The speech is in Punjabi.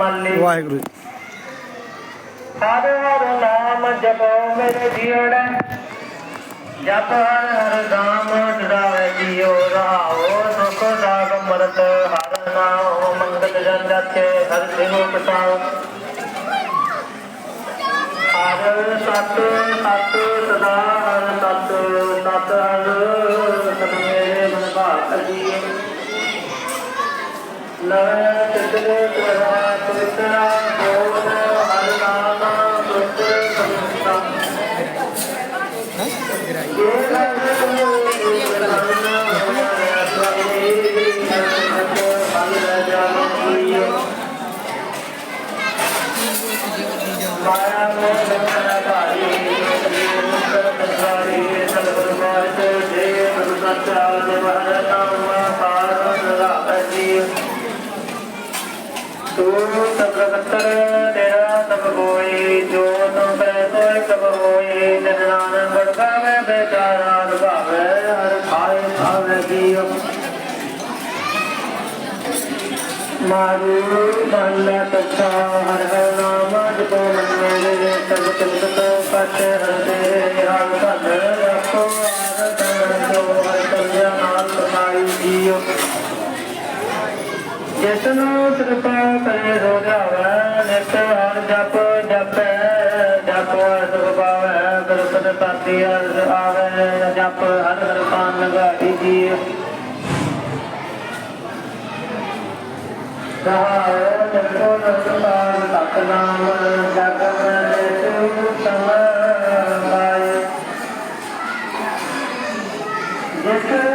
ਮਾਲੀ ਵਾਹਿਗੁਰੂ। ਹਰ ਹਰ ਨਾਮ ਜਪੋ ਮੇਰੇ ਜੀਵਨ। ਜਪ ਹਰ ਹਰ ਨਾਮ ਡਰਾਵੇ ਜੀਉ ਰਾਓ ਸੁਖ ਸਾਗ ਮਰਤ ਹਰ ਨਾਮ ਮੰਗਲ ਜਨ ਜਾਤੇ ਹਰ ਸਿਰੋ ਪਸਾਉ ਹਰ ਸਤ ਸਤ ਸਦਾ ਹਰ ਸਤ ਸਤ ਹਰ ਸਤ ਮੇਰੇ ਮਨ ਭਾਗ ਜੀ। ਨਵੇਂ ਚਿਤਰੇ ਤੇਰਾ ਮਾਰੂ ਮਹਲਾ ਤਖਾ ਹਰ ਜਿਸਨੂੰ ਕਿਰਪਾ ਕਰੇ ਹੋ ਜਾਵੇ ਨਿਤ ਹਰ ਜਪ ਜਪੈ ਜਪ ਸੁਖ ਪਾਵੈ ਗੁਰਪਦ ਪਾਤੀ ਅਰਜ ਆਵੇ ਜਪ ਹਰ ਹਰ ਪਾਨ ਲਗਾਈ ਜੀ ਸਹਾਇ ਜਪੋ ਨਸਤਾਨ ਤਤ ਨਾਮ ਜਗ Okay.